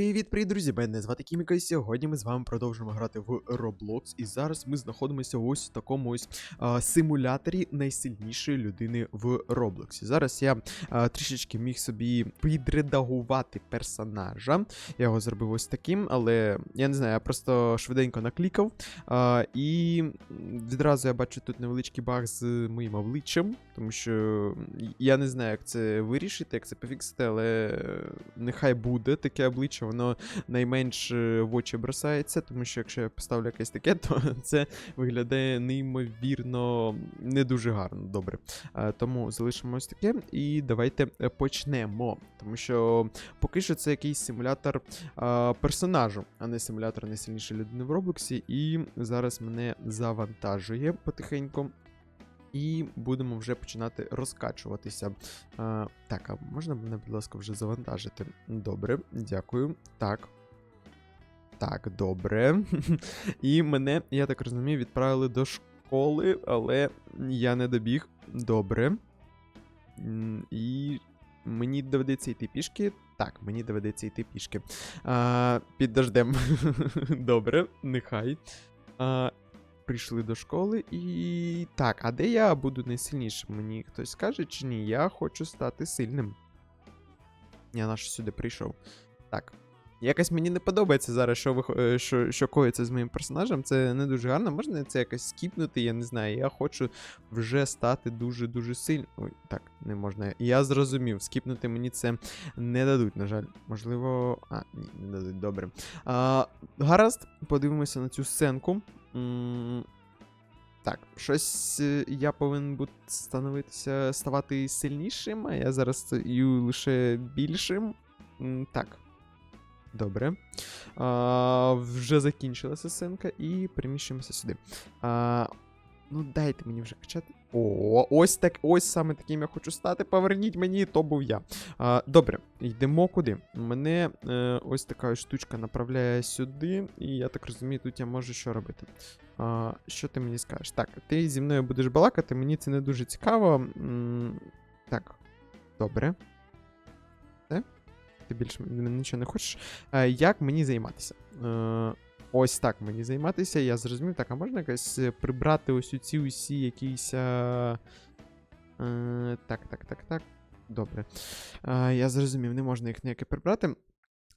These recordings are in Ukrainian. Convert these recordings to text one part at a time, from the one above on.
Привіт, привіт, друзі! Мене звати Кіміка, і сьогодні ми з вами продовжуємо грати в Roblox. І зараз ми знаходимося ось в такому ось а, симуляторі найсильнішої людини в Roblox. Зараз я а, трішечки міг собі підредагувати персонажа. Я його зробив ось таким, але я не знаю, я просто швиденько наклікав. А, і відразу я бачу тут невеличкий баг з моїм обличчям, тому що я не знаю, як це вирішити, як це пофіксити, але нехай буде таке обличчя, воно найменш е, в очі бросається, тому що якщо я поставлю якесь таке, то це виглядає неймовірно не дуже гарно. Добре. Е, Тому залишимо ось таке і давайте почнемо. Тому що поки що це якийсь симулятор е, персонажу, а не симулятор найсильнішої людини в Роблоксі. І зараз мене завантажує потихеньку. І будемо вже починати розкачуватися. А, так, а можна мене, будь ласка, вже завантажити? Добре, дякую. Так. Так, добре. І мене, я так розумію, відправили до школи, але я не добіг. Добре. І мені доведеться йти пішки. Так, мені доведеться йти пішки. А, під дождем. Добре, нехай. А, прийшли до школи і. Так, а де я буду найсильнішим? Мені хтось скаже чи ні? Я хочу стати сильним. Я наш сюди прийшов. Так. Якось мені не подобається зараз, що вих... е, що, що коїться з моїм персонажем. Це не дуже гарно. Можна це якось скіпнути, я не знаю. Я хочу вже стати дуже-дуже сильним. Ой, так, не можна. Я зрозумів, скіпнути мені це не дадуть, на жаль. Можливо. А, ні, не дадуть, добре. А, гаразд, подивимося на цю сценку. Так, щось е, я повинен бути становитися, ставати сильнішим, а я зараз стаю лише більшим. Так. Добре. А, вже закінчилася сценка і переміщуємося сюди. А, ну, дайте мені вже качати. О, ось так, ось саме таким я хочу стати. Поверніть мені, то був я. А, добре, йдемо куди? Мене е, ось така штучка направляє сюди, і я так розумію, тут я можу що робити. А, що ти мені скажеш? Так, ти зі мною будеш балакати, мені це не дуже цікаво. М, так, добре. Ти більше нічого не хочеш. Е, як мені займатися? Е, ось так мені займатися. Я зрозумів. Так, а можна якось е, прибрати ось ці усі якісь. Е, е, так, так, так, так. Добре. Е, я зрозумів, не можна їх ніяке прибрати.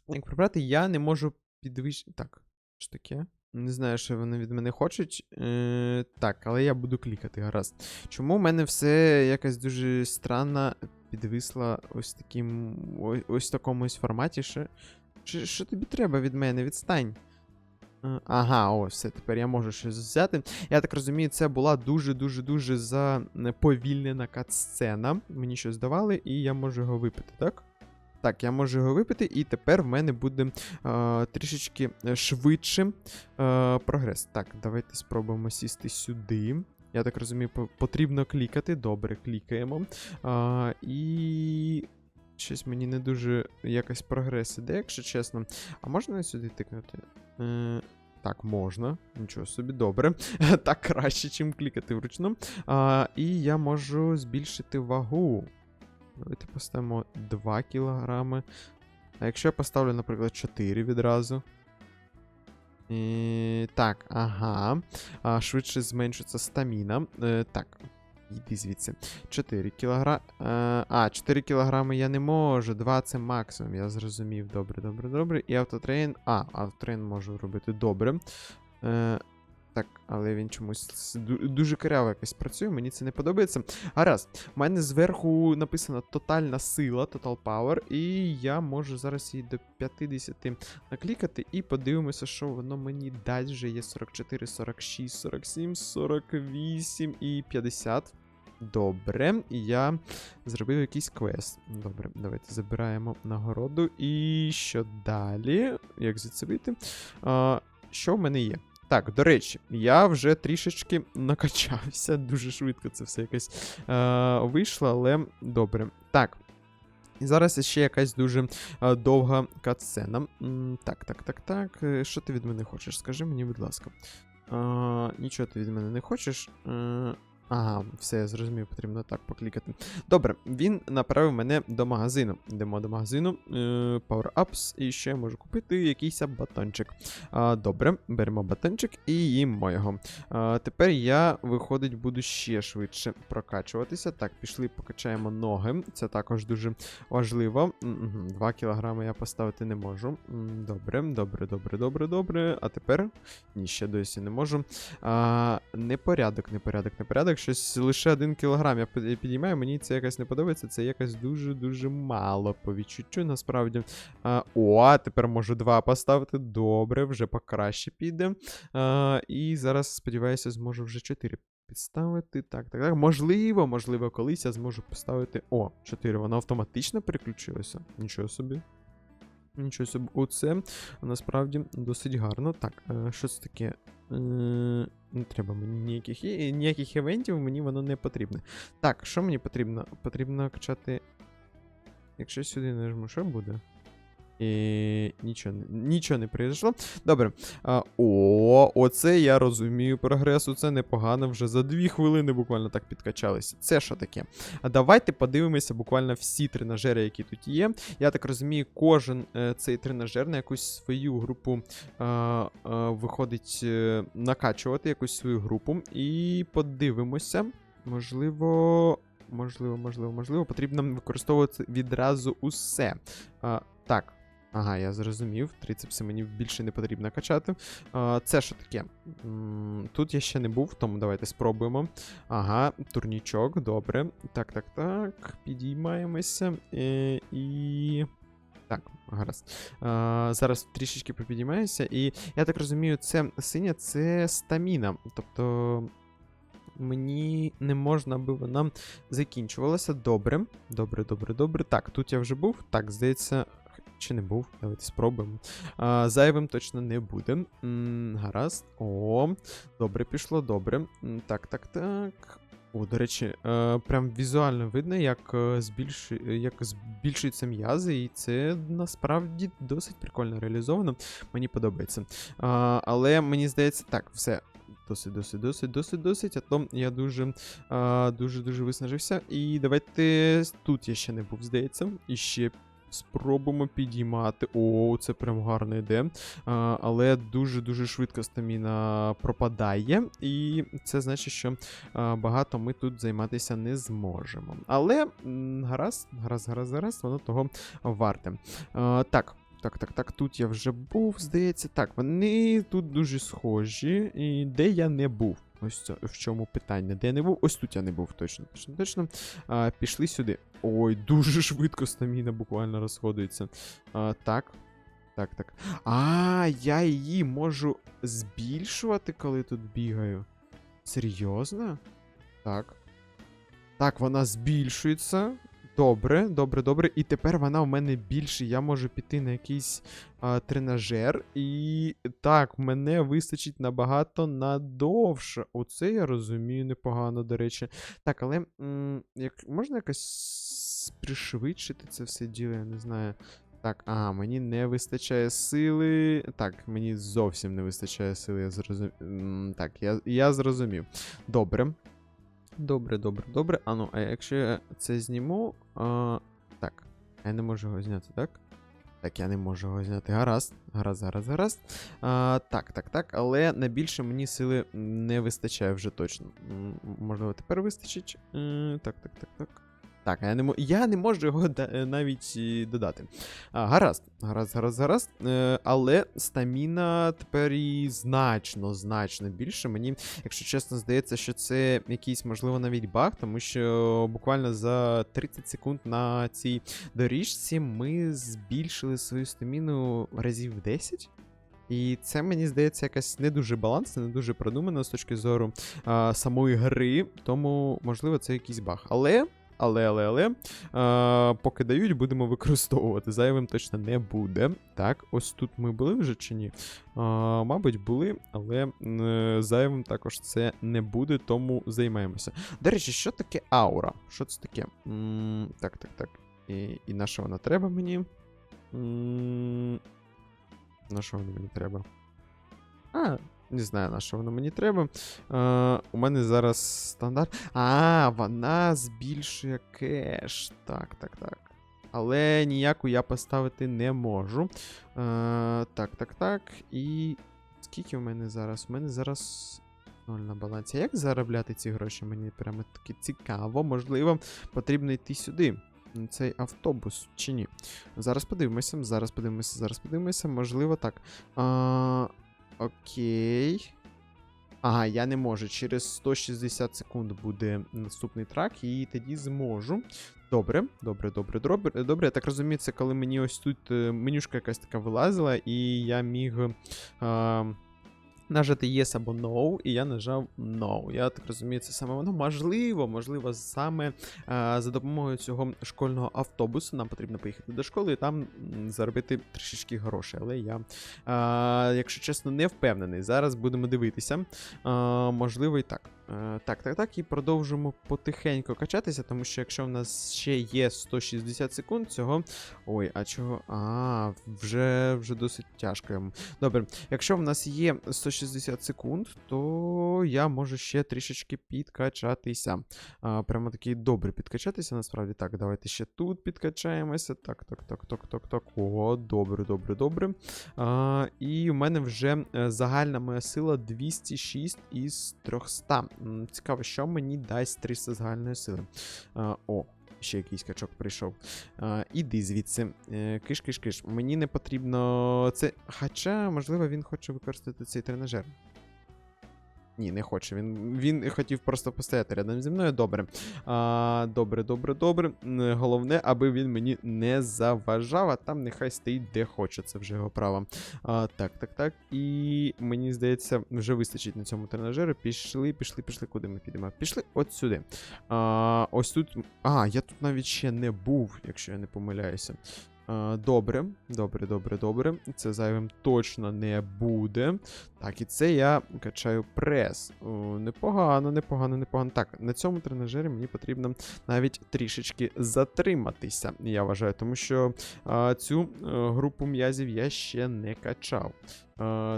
Як прибрати, я не можу підвищити. Так, що таке? Не знаю, що вони від мене хочуть. Е, так, але я буду клікати, гаразд. Чому в мене все якось дуже странно підвисло ось таким. Ось, ось такому ось форматі? Що, що тобі треба від мене? Відстань. Е, Ага, ось все, тепер я можу щось взяти. Я так розумію, це була дуже-дуже-дуже заповільнена кат-сцена. Мені щось давали, і я можу його випити, так? Так, я можу його випити, і тепер в мене буде е, трішечки е, швидше е, прогрес. Так, давайте спробуємо сісти сюди. Я так розумію, потрібно клікати. Добре, клікаємо. А, і. Щось мені не дуже якось прогрес іде, якщо чесно. А можна сюди тикнути? Так, можна. Нічого собі, добре. так краще, ніж клікати вручну. А, і я можу збільшити вагу. Давайте поставимо 2 кілограми. А якщо я поставлю, наприклад, 4 відразу. І... Так, ага. А, швидше зменшується стаміна. Е, так, йди звідси. 4 кілограми. А, 4 кілограми я не можу. 2 це максимум, я зрозумів. Добре, добре, добре. І автотрейн. А, автотрейн можу робити добре. Е, так, але він чомусь дуже коряво якось працює, мені це не подобається. Гаразд, у мене зверху написано тотальна сила, Total Power, і я можу зараз її до 50 наклікати і подивимося, що воно мені дасть. Вже є 44, 46, 47, 48 і 50. Добре, я зробив якийсь квест. Добре, давайте забираємо нагороду. І що далі? Як вийти? А, що в мене є? Так, до речі, я вже трішечки накачався. Дуже швидко це все якось е, вийшло, але добре. Так. І зараз ще якась дуже е, довга катсцена. Так, так, так, так. Е, Що ти від мене хочеш? Скажи мені, будь ласка. Е, нічого ти від мене не хочеш. Е, Ага, все, я зрозумів, потрібно так поклікати. Добре, він направив мене до магазину. Йдемо до магазину. Е, Power Ups, і ще можу купити якийсь батончик. Добре, беремо батончик і їмо його. Тепер я, виходить, буду ще швидше прокачуватися. Так, пішли, покачаємо ноги. Це також дуже важливо. 2 кілограми я поставити не можу. Добре, добре, добре, добре, добре. А тепер ні, ще досі не можу. Непорядок, непорядок, непорядок. Щось лише один кілограм я підіймаю, мені це якось не подобається. Це якось дуже-дуже мало по відчуттю, насправді. А, о, тепер можу два поставити. Добре, вже покраще піде. А, і зараз, сподіваюся, зможу вже чотири підставити. Так, так, так. Можливо, можливо, колись я зможу поставити. О, 4. Воно автоматично переключилося. Нічого собі. Нічого собі. Оце насправді досить гарно. Так, е, що це таке? Е, не треба мені ніяких, ніяких івентів, мені воно не потрібне. Так, що мені потрібно? Потрібно качати. Якщо сюди нажму, що буде? І нічого, нічого не произошло. Добре. А, о, оце я розумію прогресу. Це непогано. Вже за дві хвилини буквально так підкачалися. Це що таке? А давайте подивимося буквально всі тренажери, які тут є. Я так розумію, кожен е, цей тренажер на якусь свою групу е, е, виходить е, накачувати якусь свою групу. І подивимося. Можливо. Можливо, можливо, можливо, потрібно використовувати відразу усе. А, так. Ага, я зрозумів. Трицепси мені більше не потрібно качати. Це що таке? Тут я ще не був, тому давайте спробуємо. Ага, турнічок, добре. Так, так, так. Підіймаємося. Е, і. Так, гаразд. Зараз трішечки попідіймаюся. І я так розумію, це синя це стаміна. Тобто. Мені не можна, аби вона закінчувалася. Добре. Добре, добре, добре. Так, тут я вже був. Так, здається. Чи не був? Давайте спробуємо. А, зайвим точно не буде. М, гаразд. О, добре пішло, добре. Так, так, так. О, до речі, е, прям візуально видно, як, е, як збільшуються м'язи, і це насправді досить прикольно реалізовано. Мені подобається. А, але мені здається, так, все. Досить, досить, досить, досить, досить. А то я дуже, дуже, дуже виснажився. І давайте тут я ще не був, здається. І ще спробуємо підіймати. О, це прям гарно йде. А, але дуже-дуже швидко стаміна пропадає. І це значить, що а, багато ми тут займатися не зможемо. Але гаразд, гаразд, гаразд, гаразд, воно того варте. А, так. Так, так, так, тут я вже був, здається. Так, вони тут дуже схожі. І де я не був? Ось це, в чому питання. Де я не був? Ось тут я не був, точно, точно, точно. А, пішли сюди. Ой, дуже швидко стаміна буквально розходується. А, так. Так, так. А, я її можу збільшувати, коли тут бігаю. Серйозно? Так. Так, вона збільшується. Добре, добре, добре. І тепер вона в мене більше. Я можу піти на якийсь а, тренажер. І так, мене вистачить набагато надовше. Оце я розумію непогано, до речі. Так, але м, як, можна якось пришвидшити це все діло, я не знаю. Так, ага, мені не вистачає сили. Так, мені зовсім не вистачає сили, я зрозумів. Так, я, я зрозумів. Добре. Добре, добре, добре. А ну, а якщо я це зніму. А, так, я не можу його зняти, так? Так, я не можу його зняти. Гаразд, гаразд, гаразд, гаразд. А, так, так, так. Але на більше мені сили не вистачає вже точно. Можливо, тепер вистачить. Е, Так, так, так, так. Так, я не, я не можу його е, навіть додати. А, гаразд, гаразд, гаразд, гаразд. Е, але стаміна тепер і значно, значно більше. Мені, якщо чесно, здається, що це якийсь, можливо, навіть баг, тому що буквально за 30 секунд на цій доріжці ми збільшили свою стаміну разів 10. І це мені здається якась не дуже балансна, не дуже продумана з точки зору а, самої гри, тому, можливо, це якийсь баг. Але. Але, але, але, а, поки дають, будемо використовувати. Зайвим точно не буде. Так, ось тут ми були вже чи ні? А, мабуть, були, але е, зайвим також це не буде, тому займаємося. До речі, що таке аура? Що це таке? м так, так, так. І, і на що вона треба мені? м на що вона мені треба? А, Не знаю, на що воно мені треба. Е, у мене зараз стандарт. А, вона збільшує кеш. Так, так, так. Але ніяку я поставити не можу. Е, так, так, так. І. Скільки в мене зараз? У мене зараз. Ноль на балансі. Як заробляти ці гроші? Мені прямо таки цікаво. Можливо, потрібно йти сюди. на Цей автобус чи ні? Зараз подивимося, зараз подивимося, зараз подивимося. Можливо, так. А, окей. Ага, я не можу. Через 160 секунд буде наступний трак, і тоді зможу. Добре, добре, добре, добре. Добре, я так розумію, це коли мені ось тут е, менюшка якась така вилазила, і я міг. А, Нажати Yes або No, і я нажав No. Я так розумію, це саме воно. Можливо, можливо, саме а, за допомогою цього школьного автобусу нам потрібно поїхати до школи і там заробити трішечки грошей. Але я, а, якщо чесно, не впевнений. Зараз будемо дивитися. А, можливо, і так. Е, Так, так, так, і продовжимо потихеньку качатися, тому що якщо в нас ще є 160 секунд, цього. Ой, а чого? А, вже, вже досить тяжко. Добре, якщо в нас є 160 секунд, то я можу ще трішечки підкачатися. А, прямо такий добре підкачатися, насправді. Так, давайте ще тут підкачаємося. Так, так, так, так, так, так. О, добре, добре, добре. А, і в мене вже е, загальна моя сила 206 із 300. Цікаво, що мені дасть 300 загальної сили. А, о, ще якийсь качок прийшов. А, іди звідси. Е, Киш, киш, киш. Мені не потрібно це. Хоча, можливо, він хоче використати цей тренажер. Ні, не хоче. Він він хотів просто постояти рядом зі мною. Добре. А, добре, добре, добре. Головне, аби він мені не заважав, а там нехай стоїть де хоче, це вже його право. А, так, так, так. І мені здається, вже вистачить на цьому тренажері. Пішли, пішли, пішли. Куди ми підемо? Пішли от сюди. А, ось тут. А, я тут навіть ще не був, якщо я не помиляюся. А, Добре, добре, добре, добре. Це зайвим точно не буде. Так, і це я качаю прес. Непогано, непогано, непогано. Так, на цьому тренажері мені потрібно навіть трішечки затриматися, я вважаю, тому що цю е, групу м'язів я ще не качав.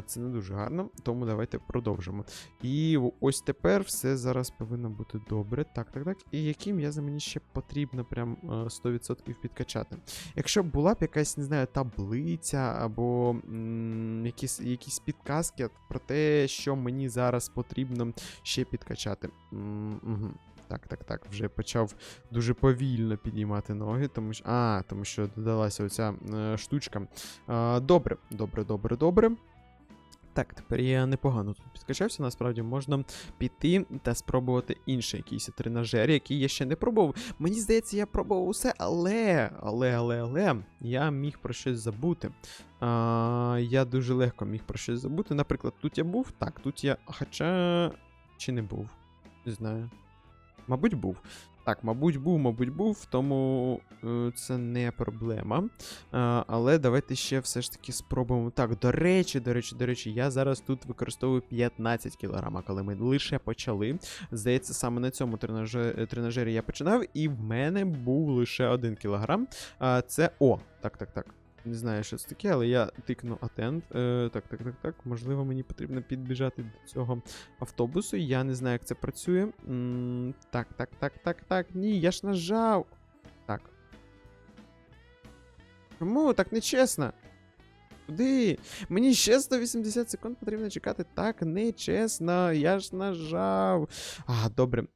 Це не дуже гарно, тому давайте продовжимо. І ось тепер все зараз повинно бути добре. Так, так, так. І які м'язи мені ще потрібно прям е, 100% підкачати. Якщо б була б якась, не знаю, таблиця або м, якісь, якісь підказки про те, що мені зараз потрібно ще підкачати. М, угу. Так, так, так, вже почав дуже повільно підіймати ноги, тому що. А, тому що додалася оця е, штучка. А, добре, добре, добре, добре. Так, тепер я непогано тут підкачався. Насправді можна піти та спробувати інший якийсь тренажер, який я ще не пробував. Мені здається, я пробував усе, але, але, але, але я міг про щось забути. А, я дуже легко міг про щось забути. Наприклад, тут я був, так, тут я. Хоча. Чи не був? Не знаю. Мабуть, був. Так, мабуть, був, мабуть, був, тому е, це не проблема. А, але давайте ще все ж таки спробуємо. Так, до речі, до речі, до речі, я зараз тут використовую 15 кг, а коли ми лише почали. Здається, саме на цьому тренажері, я починав, і в мене був лише 1 кг. А, це. О, так, так, так. Не знаю, що це таке, але я тикну атент. Е, так, так, так, так. Можливо, мені потрібно підбіжати до цього автобусу. Я не знаю, як це працює. М, так, так, так, так, так. Ні, я ж нажав. Так. Чому так нечесно? Куди? Мені ще 180 секунд потрібно чекати. Так, нечесно. Я ж нажав. А, добре.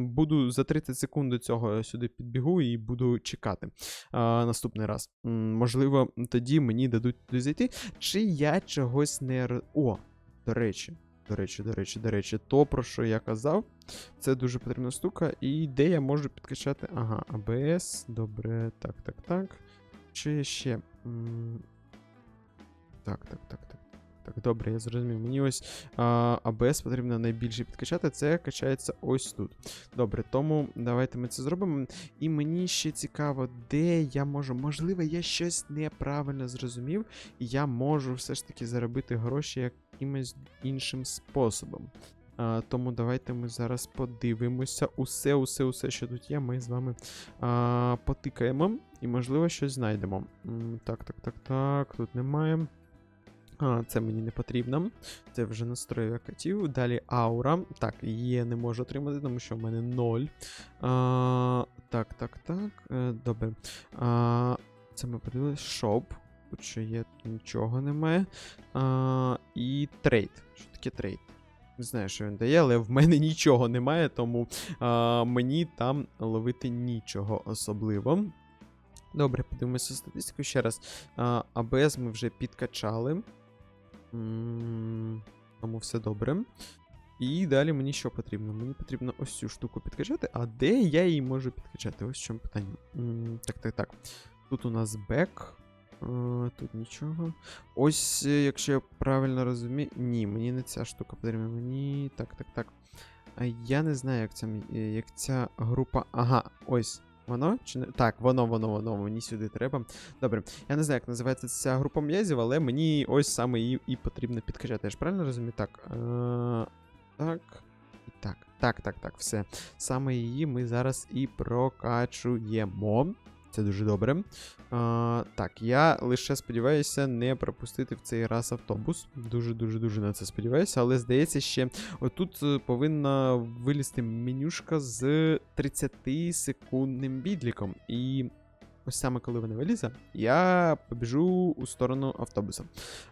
Буду за 30 секунд до цього сюди підбігу і буду чекати а, наступний раз. Можливо, тоді мені дадуть туди зайти. Чи я чогось не. О, до речі. До речі, до речі, до речі, то, про що я казав, це дуже потрібна штука. І де я можу підкачати. Ага, АБС. Добре, так, так, так. Чи ще. Так, так, так, так. Так, добре, я зрозумів. Мені ось а, АБС потрібно найбільше підкачати. Це качається ось тут. Добре, тому давайте ми це зробимо. І мені ще цікаво, де я можу. Можливо, я щось неправильно зрозумів, і я можу все ж таки заробити гроші якимось іншим способом. А, тому давайте ми зараз подивимося. Усе, усе, усе, що тут є, ми з вами а, потикаємо і, можливо, щось знайдемо. Так, так, так, так, тут немає. А, це мені не потрібно. Це вже настрою я хотів. Далі аура. Так, її не можу отримати, тому що в мене 0. А, так, так, так. Е, добре. А, це ми подивилися. Шоп. Тут що є, нічого немає. А, і трейд. Що таке трейд? Не знаю, що він дає, але в мене нічого немає, тому а, мені там ловити нічого особливо. Добре, подивимося статистику ще раз. АБС ми вже підкачали. Тому все добре. І далі мені що потрібно? Мені потрібно ось цю штуку підкачати. А де я її можу підкачати? Ось в чому питання. Так, так, так. Тут у нас бек. Е, Тут нічого. Ось, е, якщо я правильно розумію. Ні, мені не ця штука потрібна. Мені. Так, так, так. Я не знаю, як ця, е, як ця група. Ага, ось. Воно? Чи не? Так, воно, воно, воно, мені сюди треба. Добре. Я не знаю, як називається ця група м'язів, але мені ось саме її і потрібно підкачати. Я ж правильно розумію? Так. Е, так. І так. Так, так, так, все. Саме її ми зараз і прокачуємо. Це дуже добре. А, так, я лише сподіваюся не пропустити в цей раз автобус. Дуже-дуже дуже на це сподіваюся, але здається, ще отут е, повинна вилізти менюшка з 30-секундним відліком. І ось саме коли вона вилізе, я побіжу у сторону автобуса.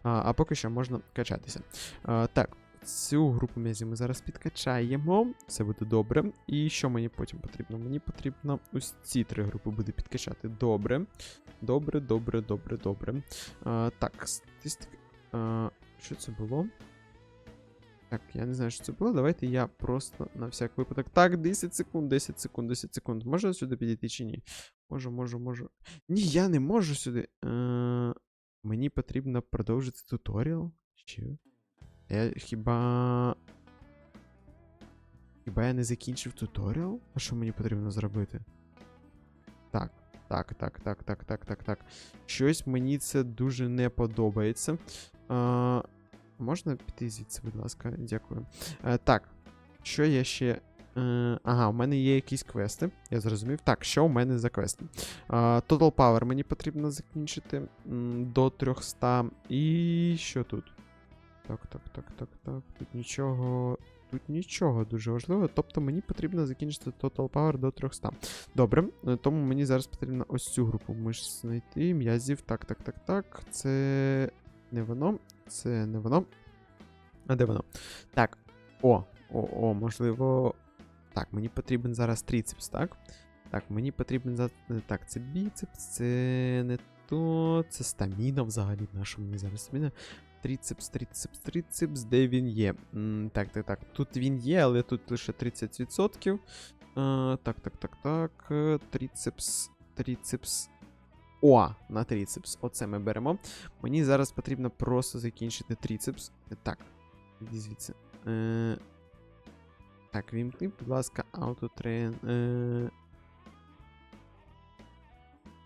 А, а поки що можна качатися. А, так. Цю групу м'язів ми зараз підкачаємо. Все буде добре. І що мені потім потрібно? Мені потрібно ось ці три групи буде підкачати. Добре. Добре, добре, добре, добре. А, так, статистика. А, що це було? Так, я не знаю, що це було. Давайте я просто на всяк випадок. Так, 10 секунд, 10 секунд, 10 секунд. Можу сюди підійти чи ні? Можу, можу, можу. Ні, я не можу сюди. Е, мені потрібно продовжити туторіал. Що? Я хіба. Хіба я не закінчив туторіал? А що мені потрібно зробити? Так, так, так, так, так, так, так, так. Щось мені це дуже не подобається. А, можна піти звідси, будь ласка, дякую. А, так, що я ще. Е, ага, у мене є якісь квести, я зрозумів. Так, що у мене за квести? Total Power мені потрібно закінчити до 300. І що тут? Так, так, так, так, так. Тут нічого. Тут нічого дуже важливого. Тобто мені потрібно закінчити Total Power до 300. Добре, е, тому мені зараз потрібно ось цю групу миш знайти. М'язів. Так, так, так, так. Це не воно. Це не воно. А де воно? Так. О, о, о, можливо. Так, мені потрібен зараз тріцепс, так? Так, мені потрібен за. Так, це біцепс, це не то. Це стаміна взагалі. Наша мені зараз стаміна. Тріцепс, тріцепс, тріцепс, де він є? Так, так, так. Тут він є, але тут лише 30%. Е, так, так, так, так. е, Тріцепс, тріцепс. О, на тріцепс. Оце ми беремо. Мені зараз потрібно просто закінчити тріцепс. Так, іди звідси. Е, так, вімкни, будь ласка, аутотрен. Е,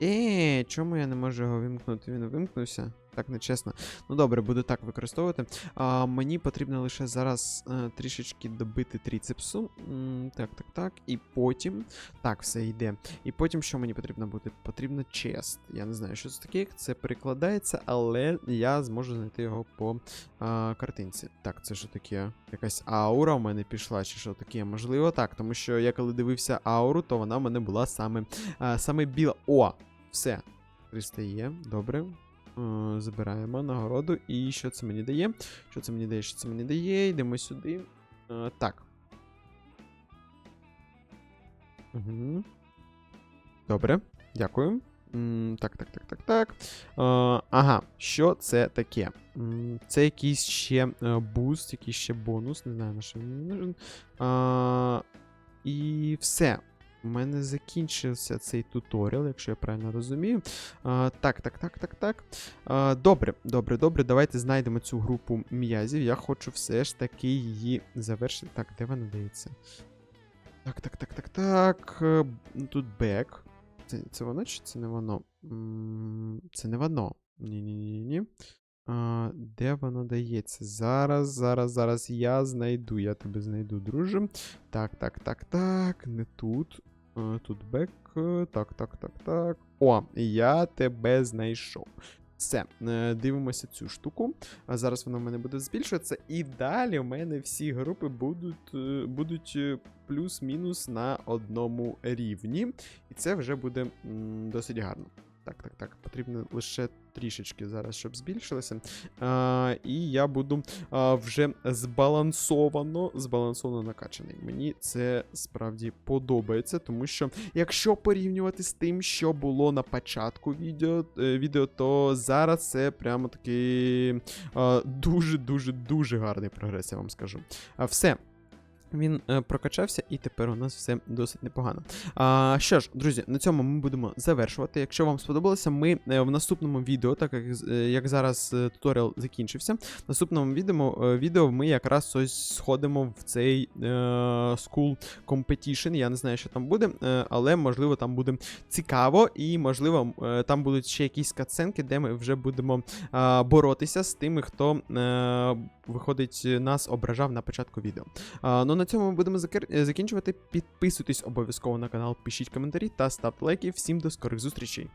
Е, чому я не можу його вимкнути? Він вимкнувся. Так, нечесно. Ну добре, буду так використовувати. А, мені потрібно лише зараз е, трішечки добити тріцепсу. М, так, так, так. І потім. Так, все йде. І потім що мені потрібно буде? Потрібно чест. Я не знаю, що це таке, це перекладається, але я зможу знайти його по а, картинці. Так, це що таке? Якась аура у мене пішла, чи що таке? Можливо, так. Тому що я коли дивився ауру, то вона в мене була саме, а, саме біла. О! Все. 300 є, добре. Е, Забираємо нагороду. І що це мені дає? Що це мені дає? Що це мені дає? Йдемо сюди. Е, так. Угу. Добре, дякую. Так, так, так, так, так. Е, ага, що це таке? Це якийсь ще буст, якийсь ще бонус. Не знаю, на що він нужен. І все. У мене закінчився цей туторіал, якщо я правильно розумію. А, так, так, так, так, так. А, добре, добре, добре. Давайте знайдемо цю групу м'язів. Я хочу все ж таки її завершити. Так, де вона дається? Так, так, так, так, так. е, Тут бек. Це, це воно чи це не воно? Це не воно. Ні-ні-ні-ні. А, Де воно дається? Зараз, зараз, зараз я знайду. Я тебе знайду, друже. Так, так, так, так. Не тут. Е, Тут бек. е, Так, так, так, так. О, я тебе знайшов. Все, е, дивимося цю штуку. Зараз вона в мене буде збільшуватися. І далі в мене всі групи будуть, будуть плюс-мінус на одному рівні. І це вже буде досить гарно. Так, так, так. Потрібно лише трішечки зараз, щоб збільшилося. А, і я буду а, вже збалансовано, збалансовано накачаний. Мені це справді подобається, тому що якщо порівнювати з тим, що було на початку відео, е, відео то зараз це прямо такий дуже-дуже дуже гарний прогрес, я вам скажу. А, все. Він е, прокачався, і тепер у нас все досить непогано. А, що ж, друзі, на цьому ми будемо завершувати. Якщо вам сподобалося, ми е, в наступному відео, так як, е, як зараз е, туторіал закінчився, в наступному відео, е, відео ми якраз ось сходимо в цей е, School Competition. Я не знаю, що там буде, е, але можливо там буде цікаво, і можливо е, там будуть ще якісь катсценки, де ми вже будемо е, боротися з тими, хто е, виходить нас ображав на початку відео. А, ну на цьому ми будемо е, закінчувати. Підписуйтесь обов'язково на канал, пишіть коментарі та ставте лайки. Всім до скорих зустрічей.